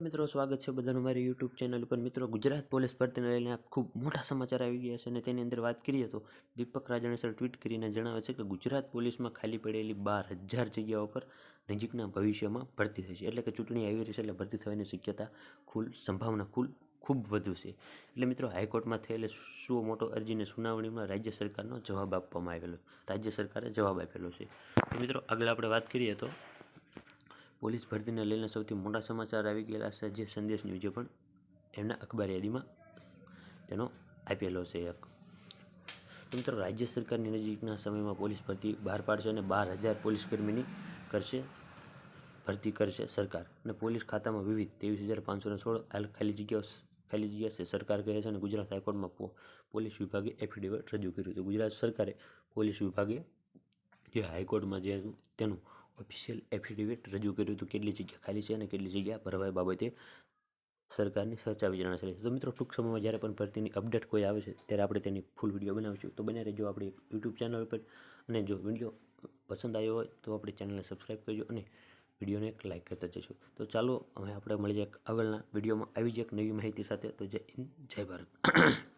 મિત્રો, સ્વાગત છે બધાનું મારી યુટ્યુબ ચેનલ ઉપર મિત્રો, ગુજરાત પોલીસ ભરતીને લઈને ખૂબ મોટા સમાચાર આવી ગયા છે અને તેની અંદર વાત કરીએ તો દીપક રાજાણી સર ટ્વીટ કરીને જણાવે છે કે ગુજરાત પોલીસમાં ખાલી પડેલી બાર હજાર જગ્યાઓ પર નજીકના ભવિષ્યમાં ભરતી થશે. એટલે કે ચૂંટણી આવી રહી છે એટલે ભરતી થવાની શક્યતા ખુલ સંભાવના ખુલ ખૂબ વધુ છે. એટલે મિત્રો, હાઈકોર્ટમાં થયેલી શું મોટો અરજીની સુનાવણીમાં રાજ્ય સરકારનો જવાબ આપવામાં આવેલો. રાજ્ય સરકારે જવાબ આપેલો છે. મિત્રો, આગળ આપણે વાત કરીએ તો પોલીસ ભરતીને લઈને સૌથી મોટા સમાચાર આવી ગયેલા છે, જે સંદેશ ન્યૂઝે પણ એમના અખબાર યાદીમાં તેનો આપેલો છે એક. તો મિત્રો રાજ્ય સરકારની નજીકના સમયમાં પોલીસ ભરતી બહાર પાડશે અને બાર હજાર પોલીસ કર્મીની કરશે, ભરતી કરશે સરકાર અને પોલીસ ખાતામાં વિવિધ ત્રેવીસ હજાર પાંચસો સોળ હાલ ખાલી જગ્યાઓ ખાલી જગ્યા છે. સરકાર કહે છે અને ગુજરાત હાઈકોર્ટમાં પોલીસ વિભાગે એફિડેવિટ રજૂ કર્યું હતું. ગુજરાત સરકારે પોલીસ વિભાગે જે હાઈકોર્ટમાં જે તેનું ઓફિશિયલ એફિડેવિટ રજૂ કર્યું હતું કેટલી જગ્યા ખાલી છે અને કેટલી જગ્યા ભરવાય બાબતે સરકારની ચર્ચા વિચારણા છે. તો મિત્રો, ટૂંક સમયમાં જ્યારે પણ ભરતીની અપડેટ કોઈ આવે છે, ત્યારે આપણે તેની ફૂલ વીડિયો બનાવીશું. તો બને રહેજો આપણી યુટ્યુબ ચેનલ પર અને જો વીડિયો પસંદ આવ્યો હોય તો આપણી ચેનલને સબસ્ક્રાઈબ કરજો અને વિડીયોને એક લાઇક કરતા જશો તો ચાલો, હવે આપણે મળી જાય આગળના વિડીયોમાં આવી જ એક નવી માહિતી સાથે. તો જય હિન્દ, જય ભારત.